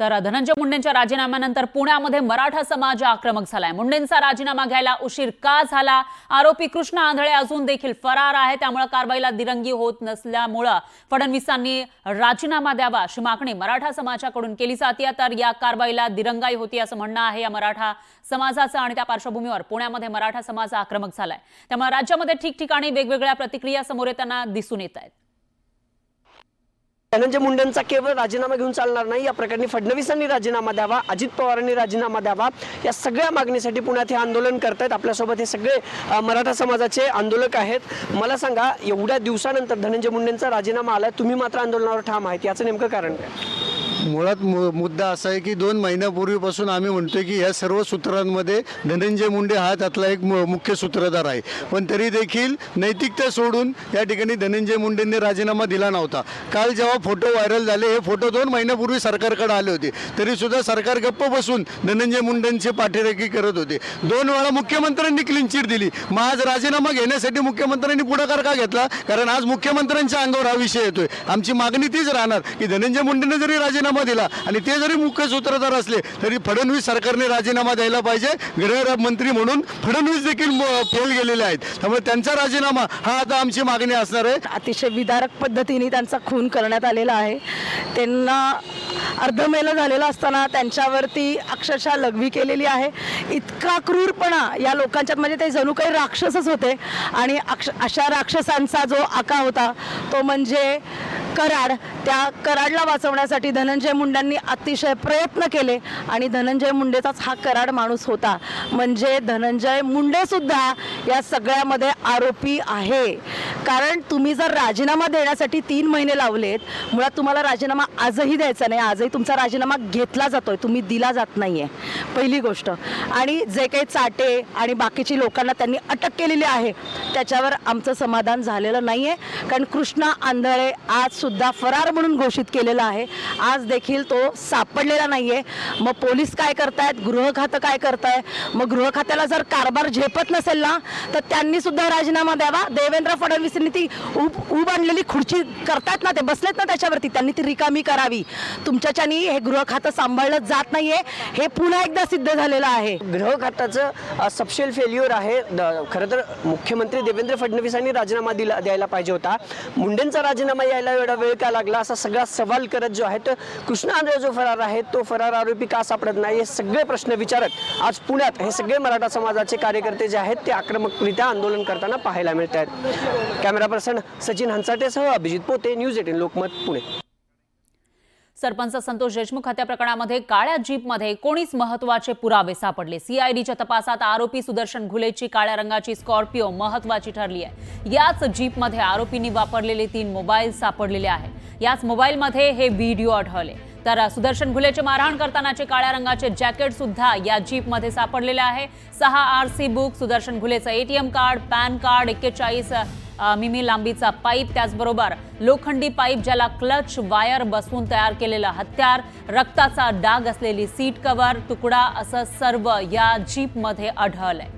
तर धनंजय मुंडेंच्या राजीनाम्यानंतर पुण्यामध्ये मराठा समाज आक्रमक झालाय. मुंडेंचा राजीनामा घ्यायला उशीर का झाला? आरोपी कृष्ण आंधळे अजून देखील फरार आहे. त्यामुळे कारवाईला दिरंगी होत नसल्यामुळं फडणवीसांनी राजीनामा द्यावा अशी मागणी मराठा समाजाकडून केली जाते तर या कारवाईला दिरंगाई होती असं म्हणणं आहे या मराठा समाजाचं आणि त्या पार्श्वभूमीवर पुण्यामध्ये मराठा समाज आक्रमक झालाय. त्यामुळे राज्यामध्ये ठिकठिकाणी वेगवेगळ्या प्रतिक्रिया समोर येताना दिसून येत आहेत. धनंजय मुंडेंचा केवळ राजीनामा घेऊन चालणार नाही. या प्रकरणी फडणवीसांनी राजीनामा द्यावा अजित पवारांनी राजीनामा द्यावा. या सगळ्या मागणीसाठी पुण्यात हे आंदोलन करतायत. आपल्यासोबत हे सगळे मराठा समाजाचे आंदोलक आहेत. मला सांगा एवढ्या दिवसानंतर धनंजय मुंडेंचा राजीनामा आलाय तुम्ही मात्र आंदोलनावर ठाम आहेत. याचं नेमकं कारण काय? मुळात मु मुद्दा असा आहे की दोन महिन्यापूर्वीपासून आम्ही म्हणतोय की या सर्व सूत्रांमध्ये धनंजय मुंडे हा त्यातला एक मु- मुख्य सूत्रधार आहे. पण तरी देखील नैतिकता सोडून या ठिकाणी धनंजय मुंडेंनी राजीनामा दिला नव्हता. काल जेव्हा फोटो व्हायरल झाले हे फोटो दोन महिन्यापूर्वी सरकारकडे आले होते. तरीसुद्धा सरकार गप्प बसून धनंजय मुंडेंची पाठीराखी करत होते. दोन वेळा मुख्यमंत्र्यांनी क्लीन चिट दिली. मग आज राजीनामा घेण्यासाठी मुख्यमंत्र्यांनी पुढाकार का घेतला? कारण आज मुख्यमंत्र्यांच्या अंगावर हा विषय येतोय. आमची मागणी तीच राहणार की धनंजय मुंडेने जरी राजीनामा दिला. आणि ते जरी मुख्य सूत्रधार असले तरी फडणवीस सरकारने राजीनामा द्यायला पाहिजे. गृहमंत्री म्हणून फडणवीस देखील फेल गेलेले आहेत. त्यामुळे त्यांचा राजीनामा हा आता आमची मागणी असणार आहे. अतिशय विदारक पद्धतीने त्यांचा खून करण्यात आलेला आहे. त्यांना अर्धमेलं झालेला असताना त्यांच्यावरती अक्षरशः लघवी केलेली आहे. इतका क्रूरपणा या लोकांच्यात म्हणजे ते जणू काही राक्षसच होते. आणि अक्ष अशा राक्षसांचा जो आका होता तो म्हणजे कराड. त्या कराडला वाचवण्यासाठी धनंजय मुंडांनी अतिशय प्रयत्न केले आणि धनंजय मुंडेचाच हा कराड माणूस होता. म्हणजे धनंजय मुंडेसुद्धा या सगळ्यामध्ये आरोपी आहे. कारण तुम्ही जर राजीनामा देण्यासाठी तीन महिने लावलेत मुळात तुम्हाला राजीनामा आजही द्यायचा नाही. आजही तुमचा राजीनामा घेतला जातोय. तुम्ही दिला जात नाहीये. पहिली गोष्ट. आणि जे काही चाटे आणि बाकीची लोकांना त्यांनी अटक केलेली आहे त्याच्यावर आमचं समाधान झालेलं नाहीये. कारण कृष्णा आंधळे आज सुद्धा फरार म्हणून घोषित केलेला आहे. आज देखील तो सापडलेला नाहीये. मग पोलीस काय करतायत? गृह खातं काय करताय मग गृह खात्याला जर कारभार झेपत नसेल ना तर त्यांनी सुद्धा राजीनामा द्यावा. देवेंद्र फडणवीस त्यांनी ती उब उब आणलेली खुर्ची करतात ना ते बसलेत ना त्याच्यावरती. त्यांनी ती रिकामी करावी. तुमच्याच्यानी हे गृह खातं सांभाळलं जात नाहीये. हे पुन्हा एकदा सिद्ध झालेलं आहे. गृह खात्याचं सबशेल फेल्युअर आहे. द- खरं तर मुख्यमंत्री देवेंद्र फडणवीसांनी राजीनामा दिला द्यायला पाहिजे होता. मुंडेंचा राजीनामा यायला एवढा वेळ का लागला? असा सगळा सवाल करत जो आहे तर कृष्णा जो फरार आहे तो फरार आरोपी का सापडत नाही? हे सगळे प्रश्न विचारत आज पुण्यात हे सगळे मराठा समाजाचे कार्यकर्ते जे आहेत ते आक्रमकरित्या आंदोलन करताना पाहायला मिळत आहेत कॅमेरा पर्सन सचिन हंसाटेसह अभिजित पोते न्यूज एटीन लोकमत पुणे. सरपंच संतोष देशमुख हत्या प्रकरणामध्ये काळ्या जीपमध्ये कोणीच महत्त्वाचे पुरावे सापडले. सीआयडीच्या तपासात आरोपी सुदर्शन घुलेची काळ्या रंगाची स्कॉर्पिओ महत्वाची ठरली आहे. याच जीपमध्ये आरोपींनी वापरलेले तीन मोबाईल सापडलेले आहेत. याच मोबाईलमध्ये हे व्हिडिओ आढळले. तर सुदर्शन घुलेचे मारहाण करतानाचे काळ्या रंगाचे जॅकेट सुद्धा या जीपमध्ये सापडलेले आहे. सहा आर सी बुक सुदर्शन घुलेचं एटीएम कार्ड पॅन कार्ड एक्केचाळीस मिमी लांबीचा पाईप त्याचबरोबर लोखंडी पाईप ज्याला क्लच वायर बसवून तयार केलेलं हत्यार रक्ताचा डाग असलेली सीट कवर तुकडा असं सर्व या जीपमध्ये आढळलंय.